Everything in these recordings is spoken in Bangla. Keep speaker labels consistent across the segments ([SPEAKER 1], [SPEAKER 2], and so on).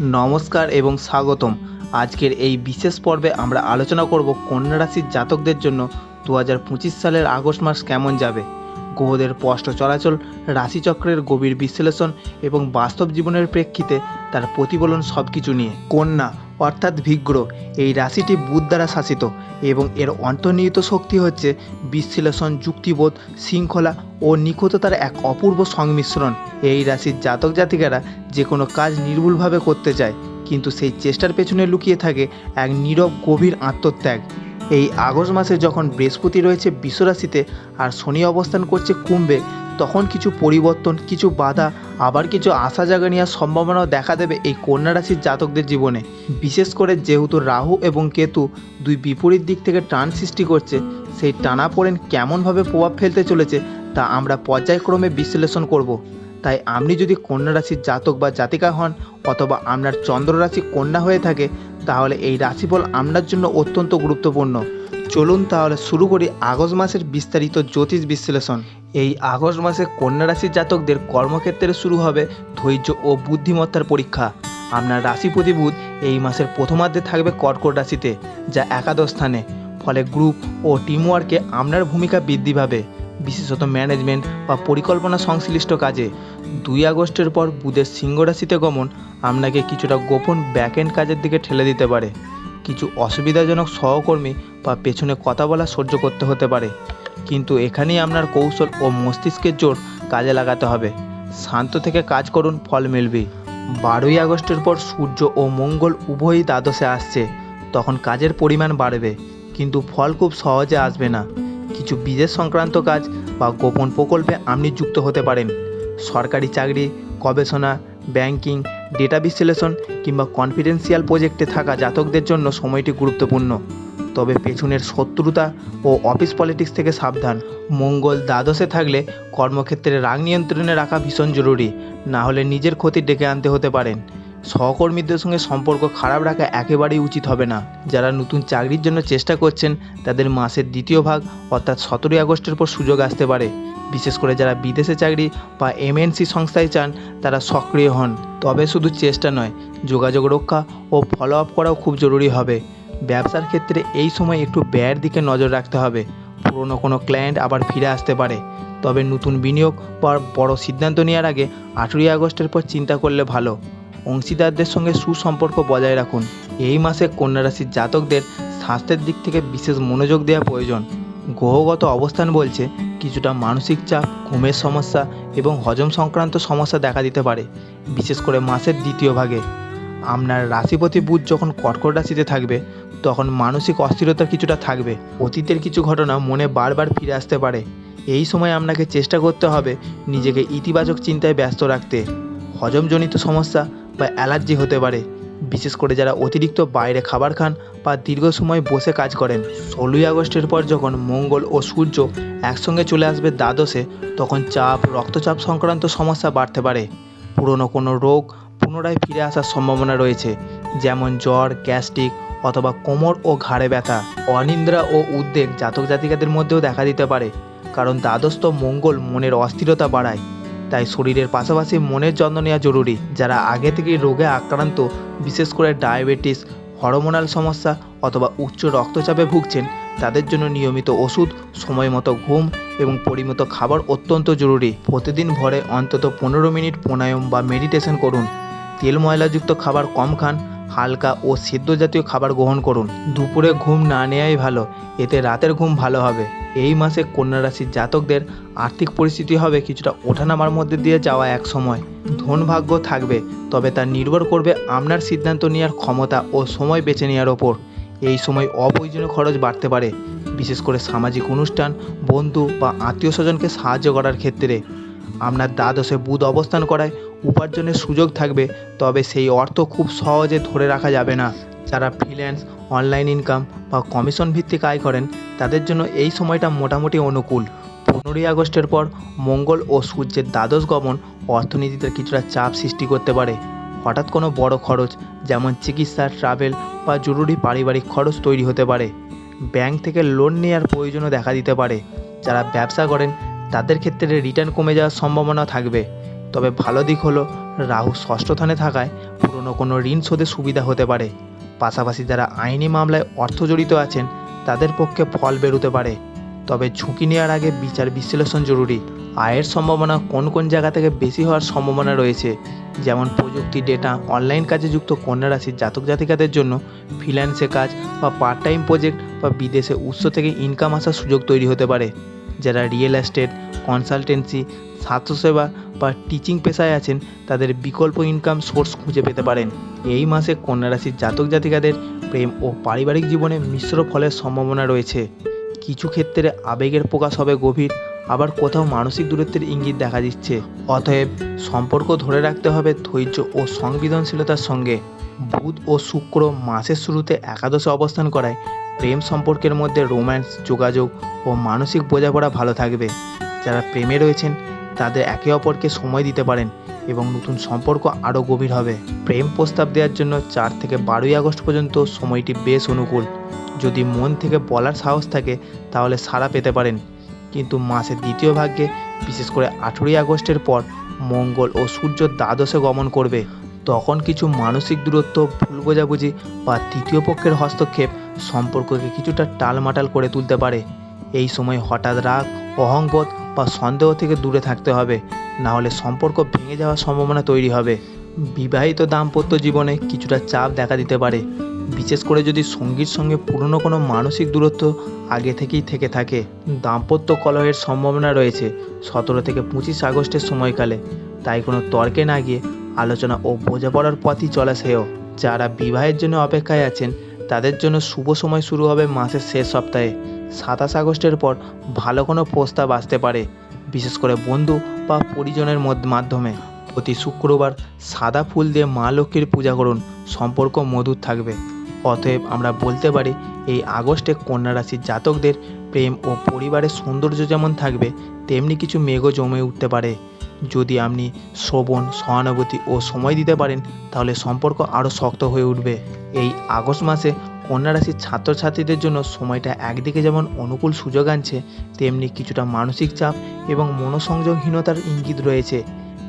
[SPEAKER 1] নমস্কার এবং স্বাগতম। আজকের এই বিশেষ পর্বে আমরা আলোচনা করব কন্যা রাশির জাতকদের জন্য দু হাজার পঁচিশ সালের আগস্ট মাস কেমন যাবে। গ্রহদের স্পষ্ট চলাচল, রাশিচক্রের গভীর বিশ্লেষণ এবং বাস্তব জীবনের প্রেক্ষিতে তার প্রতিফলন সব কিছু নিয়ে। কন্যা, অর্থাৎ ভিগ্র, এই রাশিটি বুধ দ্বারা শাসিত এবং এর অন্তর্নিহিত শক্তি হচ্ছে বিশ্লেষণ, যুক্তিবোধ, শৃঙ্খলা ও নিখুঁততার এক অপূর্ব সংমিশ্রণ। এই রাশির জাতক জাতিকারা যে কোনো কাজ নির্ভুলভাবে করতে চায়, কিন্তু সেই চেষ্টার পেছনে লুকিয়ে থাকে এক নীরব, গভীর আত্মত্যাগ। এই আগস্ট মাসে যখন বৃহস্পতি রয়েছে বিশ্বরাশিতে আর শনি অবস্থান করছে কুম্ভে, তখন কিছু পরিবর্তন, কিছু বাধা, আবার কিছু আশা জাগা নেওয়ার সম্ভাবনাও দেখা দেবে এই কন্যা রাশির জাতকদের জীবনে। বিশেষ করে যেহেতু রাহু এবং কেতু দুই বিপরীত দিক থেকে টান সৃষ্টি করছে, সেই টানাপোড়েন কেমনভাবে প্রভাব ফেলতে চলেছে তা আমরা পর্যায়ক্রমে বিশ্লেষণ করব। তাই আপনি যদি কন্যা রাশির জাতক বা জাতিকা হন অথবা আপনার চন্দ্র রাশি কন্যা হয়ে থাকে তাহলে এই রাশিফল আপনার জন্য অত্যন্ত গুরুত্বপূর্ণ। চলুন তাহলে শুরু করি আগস্ট মাসের বিস্তারিত জ্যোতিষ বিশ্লেষণ। এই আগস্ট মাসে কন্যা রাশির জাতকদের কর্মক্ষেত্রে শুরু হবে ধৈর্য ও বুদ্ধিমত্তার পরীক্ষা। আপনার রাশিপতি বুধ এই মাসের প্রথমার্ধে থাকবে কর্কট রাশিতে, যা একাদশ স্থানে। ফলে গ্রুপ ও টিমওয়ার্কে আপনার ভূমিকা বৃদ্ধি পাবে। বিশেষত ম্যানেজমেন্ট বা পরিকল্পনা সংশ্লিষ্ট কাজে। দুই আগস্টের পর বুধের সিংহ রাশিতে গমন, আপনাকে কিছুটা গোপন ব্যাকএন্ড কাজের দিকে ঠেলে দিতে পারে। কিছু অসুবিধাজনক সহকর্মী বা পেছনে কথা বলা সহ্য করতে হতে পারে। কিন্তু এখানেই আপনার কৌশল ও মস্তিষ্কের জোর কাজে লাগাতে হবে। শান্ত থেকে কাজ করুন, ফল মিলবে। বারোই আগস্টের পর সূর্য ও মঙ্গল উভয়ই দ্বাদশে আসছে। তখন কাজের পরিমাণ বাড়বে, কিন্তু ফল খুব সহজে আসবে না। কিছু বিদেশ সংক্রান্ত কাজ বা গোপন প্রকল্পে আপনি যুক্ত হতে পারেন। সরকারি চাকরি, গবেষণা, ব্যাংকিং, ডেটা বিশ্লেষণ কিংবা কনফিডেন্সিয়াল প্রজেক্টে থাকা জাতকদের জন্য সময়টি গুরুত্বপূর্ণ। তবে পেছনের শত্রুতা ও অফিস পলিটিক্স থেকে সাবধান। মঙ্গল দ্বাদশে থাকলে কর্মক্ষেত্রে রাগ নিয়ন্ত্রণে রাখা ভীষণ জরুরি। না হলে নিজের ক্ষতি ডেকে আনতে হতে পারেন। সহকর্মীদের সঙ্গে সম্পর্ক খারাপ রাখা একেবারেই উচিত হবে না। যারা নতুন চাকরির জন্য চেষ্টা করছেন, তাদের মাসের দ্বিতীয় ভাগ, অর্থাৎ সতেরোই আগস্টের পর সুযোগ আসতে পারে। বিশেষ করে যারা বিদেশে চাকরি বা এমএনসি সংস্থায় চান, তারা সক্রিয় হন। তবে শুধু চেষ্টা নয়, যোগাযোগ রক্ষা ও ফলো আপ করাও খুব জরুরি হবে। ব্যবসার ক্ষেত্রে এই সময় একটু ব্যয়ের দিকে নজর রাখতে হবে। পুরনো কোনো ক্লায়েন্ট আবার ফিরে আসতে পারে। তবে নতুন বিনিয়োগ বা বড় সিদ্ধান্ত নেওয়ার আগে আঠেরোই আগস্টের পর চিন্তা করলে ভালো। অংশীদারদের সঙ্গে সুসম্পর্ক বজায় রাখুন। এই মাসে কন্যা রাশির জাতকদের স্বাস্থ্যের দিক থেকে বিশেষ মনোযোগ দেওয়া প্রয়োজন। গ্রহগত অবস্থান বলছে, কিছুটা মানসিক চাপ, ঘুমের সমস্যা এবং হজম সংক্রান্ত সমস্যা দেখা দিতে পারে, বিশেষ করে মাসের দ্বিতীয় ভাগে। আপনার রাশিপতি বুধ যখন কর্কট রাশিতে থাকবে, তখন মানসিক অস্থিরতা কিছুটা থাকবে। অতীতের কিছু ঘটনা মনে বারবার ফিরে আসতে পারে। এই সময় আপনাকে চেষ্টা করতে হবে নিজেকে ইতিবাচক চিন্তায় ব্যস্ত রাখতে। হজমজনিত সমস্যা বা অ্যালার্জি হতে পারে। বিশেষ করে যারা অতিরিক্ত বাইরে খাবার খান বা দীর্ঘ সময় বসে কাজ করেন। ষোলোই আগস্টের পর যখন মঙ্গল ও সূর্য একসঙ্গে চলে আসবে দ্বাদশে, তখন চাপ, রক্তচাপ সংক্রান্ত সমস্যা বাড়তে পারে। পুরনো কোনো রোগ পুনরায় ফিরে আসার সম্ভাবনা রয়েছে, যেমন জ্বর, গ্যাস্ট্রিক অথবা কোমর ও ঘাড়ে ব্যথা। অনিদ্রা ও উদ্বেগ জাতক জাতিকাদের মধ্যেও দেখা দিতে পারে, কারণ দ্বাদশত মঙ্গল মনের অস্থিরতা বাড়ায়। তাই শরীরের পাশাপাশি মনের যত্ন নেওয়া জরুরি। যারা আগে থেকেই রোগে আক্রান্ত, বিশেষ করে ডায়াবেটিস, হরমোনাল সমস্যা অথবা উচ্চ রক্তচাপে ভুগছেন, তাদের জন্য নিয়মিত ওষুধ, সময় মতো ঘুম এবং পরিমিত খাবার অত্যন্ত জরুরি। প্রতিদিন ভরে অন্তত পনেরো মিনিট প্রাণায়াম বা মেডিটেশন করুন। তেল ময়লাযুক্ত খাবার কম খান, হালকা ও সিদ্ধ জাতীয় খাবার গ্রহণ করুন। দুপুরে ঘুম না নেওয়াই ভালো, এতে রাতের ঘুম ভালো হবে। এই মাসে কন্যা রাশির জাতকদের আর্থিক পরিস্থিতি হবে কিছুটা ওঠানামার মধ্যে দিয়ে যাওয়া এক সময়। ধন ভাগ্য থাকবে, তবে তা নির্ভর করবে আপনার সিদ্ধান্ত নেওয়ার ক্ষমতা ও সময় বেছে নেওয়ার ওপর। এই সময় অপ্রয়োজনীয় খরচ বাড়তে পারে, বিশেষ করে সামাজিক অনুষ্ঠান, বন্ধু বা আত্মীয় স্বজনকে সাহায্য করার ক্ষেত্রে। আপনার দ্বাদশে বুধ অবস্থান করায় উপার্জনের সুযোগ থাকবে, তবে সেই অর্থ খুব সহজে ধরে রাখা যাবে না। যারা ফ্রিল্যান্স অনলাইন ইনকাম বা কমিশন ভিত্তিক আয় করেন, তাদের জন্য এই সময়টা মোটামুটি অনুকূল। পনেরোই আগস্টের পর মঙ্গল ও সূর্যের দ্বাদশ গমন অর্থনীতিতে কিছুটা চাপ সৃষ্টি করতে পারে। হঠাৎ কোনো বড় খরচ, যেমন চিকিৎসা ট্রাভেল বা জরুরি পারিবারিক খরচ তৈরি হতে পারে। ব্যাংক থেকে লোন নেওয়ার প্রয়োজনও দেখা দিতে পারে। যারা ব্যবসা করেন, তাদের ক্ষেত্রে রিটার্ন কমে যাওয়ার সম্ভাবনা থাকবে। তবে ভালো দিক হলো, রাহু ষষ্ঠ স্থানে থাকায় পুরনো কোনো ঋণ শোধে সুবিধা হতে পারে। পাশাপাশি যারা আইনি মামলায় অর্থ জড়িত আছেন, তাদের পক্ষে ফল বেরোতে পারে। তবে ঝুঁকি নেওয়ার আগে বিচার বিশ্লেষণ জরুরি। আয়ের সম্ভাবনা কোন কোন জায়গা থেকে বেশি হওয়ার সম্ভাবনা রয়েছে? যেমন প্রযুক্তি, ডেটা, অনলাইন কাজে যুক্ত কন্যা রাশির জাতক জাতিকাদের জন্য ফ্রিল্যান্সে কাজ বা পার্ট টাইম প্রজেক্ট বা বিদেশে উৎস থেকে ইনকাম আসার সুযোগ তৈরি হতে পারে। যারা রিয়েল এস্টেট, কনসালটেন্সি, স্বাস্থ্যসেবা বা টিচিং পেশায় আছেন, তাদের বিকল্প ইনকাম সোর্স খুঁজে পেতে পারেন। এই মাসে কন্যা রাশির জাতক জাতিকাদের প্রেম ও পারিবারিক জীবনে মিশ্র ফলের সম্ভাবনা রয়েছে। কিছু ক্ষেত্রে আবেগের প্রকাশ হবে গভীর, আবার কোথাও মানসিক দূরত্বের ইঙ্গিত দেখা দিচ্ছে। অতএব সম্পর্ক ধরে রাখতে হবে ধৈর্য ও সংবেদনশীলতার সঙ্গে। বুধ ও শুক্র মাসের শুরুতে একাদশে অবস্থান করায় প্রেম সম্পর্কের মধ্যে রোম্যান্স যোগাযোগ ও মানসিক বোঝাপড়া ভালো থাকবে। যারা প্রেমে রয়েছেন তাদের একে অপরকে সময় দিতে পারেন এবং নতুন সম্পর্ক আরও গভীর হবে। প্রেম প্রস্তাব দেওয়ার জন্য চার থেকে বারোই আগস্ট পর্যন্ত সময়টি বেশ অনুকূল। যদি মন থেকে বলার সাহস থাকে, তাহলে সাড়া পেতে পারেন। কিন্তু মাসের দ্বিতীয় ভাগ্যে, বিশেষ করে আঠেরোই আগস্টের পর, মঙ্গল ও সূর্য দ্বাদশে গমন করবে। তখন কিছু মানসিক দূরত্ব, ভুল বোঝাবুঝি বা তৃতীয় পক্ষের হস্তক্ষেপ সম্পর্ককে কিছুটা টালমাটাল করে তুলতে পারে। এই সময় হঠাৎ রাগ, অহংবোধ বা সন্দেহ থেকে দূরে থাকতে হবে। না হলে সম্পর্ক ভেঙে যাওয়ার সম্ভাবনা তৈরি হবে। বিবাহিত দাম্পত্য জীবনে কিছুটা চাপ দেখা দিতে পারে। বিশেষ করে যদি সঙ্গীর সঙ্গে পুরনো কোনো মানসিক দূরত্ব আগে থেকেই থেকে থাকে। দাম্পত্য কলহের সম্ভাবনা রয়েছে সতেরো থেকে পঁচিশ আগস্টের সময়কালে। তাই কোনো তর্কে না গিয়ে আলোচনা ও বোঝাপড়ার পথই চলা শ্রেয়। যারা বিবাহের জন্য অপেক্ষায় আছেন, তাদের জন্য শুভ সময় শুরু হবে মাসের শেষ সপ্তাহে। সাতাশ আগস্টের পর ভালো কোনো প্রস্তাব আসতে পারে, বিশেষ করে বন্ধু বা পরিজনের মধ্য- মাধ্যমে। প্রতি শুক্রবার সাদা ফুল দিয়ে মা লক্ষ্মীর পূজা করুন, সম্পর্ক মধুর থাকবে। অতএব আমরা বলতে পারি, এই আগস্টে কন্যা রাশির জাতকদের প্রেম ও পরিবারের সৌন্দর্য যেমন থাকবে, তেমনি কিছু মেঘও জমে উঠতে পারে। যদি আপনি শ্রবণ সহানুভূতি ও সময় দিতে পারেন, তাহলে সম্পর্ক আরও শক্ত হয়ে উঠবে। এই আগস্ট মাসে কন্যা রাশির ছাত্রছাত্রীদের জন্য সময়টা একদিকে যেমন অনুকূল সুযোগ আনছে, তেমনি কিছুটা মানসিক চাপ এবং মনোসংযোগহীনতার ইঙ্গিত রয়েছে।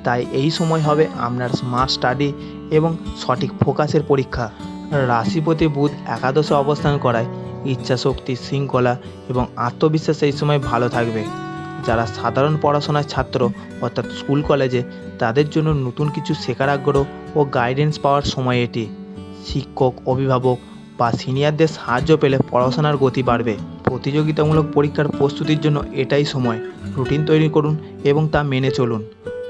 [SPEAKER 1] তাই এই সময় হবে আপনার স্মার্ট স্টাডি এবং সঠিক ফোকাসের পরীক্ষা। রাশিপতি বুধ একাদশে অবস্থান করায় ইচ্ছাশক্তি, শৃঙ্খলা এবং আত্মবিশ্বাস এই সময় ভালো থাকবে। যারা সাধারণ পড়াশোনার ছাত্র অর্থাৎ স্কুল কলেজে, তাদের জন্য নতুন কিছু শেখার আগ্রহ ও গাইডেন্স পাওয়ার সময় এটি। শিক্ষক, অভিভাবক বা সিনিয়রদের সাহায্য পেলে পড়াশোনার গতি বাড়বে। প্রতিযোগিতামূলক পরীক্ষার প্রস্তুতির জন্য এটাই সময়। রুটিন তৈরি করুন এবং তা মেনে চলুন।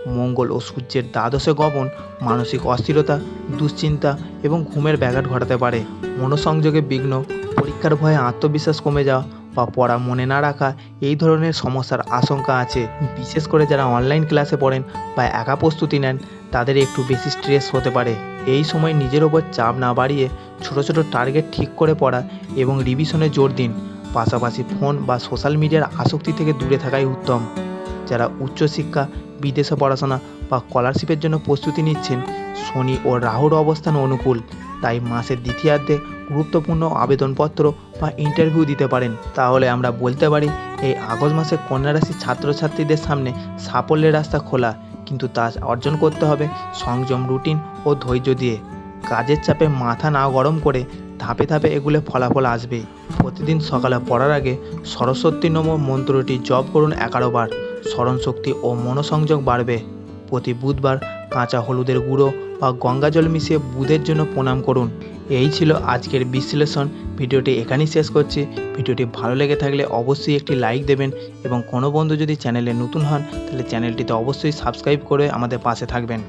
[SPEAKER 1] মঙ্গল ও সূর্যের দ্বাদশে গমন, মানসিক অস্থিরতা, দুশ্চিন্তা এবং ঘুমের ব্যাঘাত ঘটাতে পারে। মনোসংযোগে বিঘ্ন, পরীক্ষার ভয়ে আত্মবিশ্বাস কমে যাওয়া বা পড়া মনে না রাখা, এই ধরনের সমস্যার আশঙ্কা আছে। বিশেষ করে যারা অনলাইন ক্লাসে পড়েন বা একা প্রস্তুতি নেন তাদের একটু বেশি স্ট্রেস হতে পারে। এই সময় নিজের ওপর চাপ না বাড়িয়ে ছোট ছোট টার্গেট ঠিক করে পড়া এবং রিভিশনে জোর দিন। পাশাপাশি ফোন বা সোশ্যাল মিডিয়ার আসক্তি থেকে দূরে থাকাই উত্তম। যারা উচ্চশিক্ষা বিদেশে পড়াশোনা বা স্কলারশিপের জন্য প্রস্তুতি নিচ্ছেন, শনি ও রাহুর অবস্থান অনুকূল। তাই মাসের দ্বিতীয়ার্ধে গুরুত্বপূর্ণ আবেদনপত্র বা ইন্টারভিউ দিতে পারেন। তাহলে আমরা বলতে পারি, এই আগস্ট মাসে কন্যা রাশির ছাত্রছাত্রীদের সামনে সাফল্যের রাস্তা খোলা। কিন্তু তা অর্জন করতে হবে। সংযম, রুটিন ও ধৈর্য দিয়ে। কাজের চাপে মাথা না গরম করে ধাপে ধাপে এগুলো ফলাফল আসবে। প্রতিদিন সকালে পড়ার আগে সরস্বতী নম মন্ত্রটি জপ করুন এগারো বার। স্মরণশক্তি ও মনোসংযোগ বাড়বে। প্রতি বুধবার কাঁচা হলুদের গুঁড়ো বা গঙ্গা জল মিশিয়ে বুধের জন্য প্রণাম করুন। এই ছিল আজকের বিশ্লেষণ। ভিডিওটি এখানেই শেষ করছি। ভিডিওটি ভালো লেগে থাকলে অবশ্যই একটি লাইক দেবেন এবং কোনো বন্ধু যদি চ্যানেলে নতুন হন, তাহলে চ্যানেলটিতে অবশ্যই সাবস্ক্রাইব করে আমাদের পাশে থাকবেন।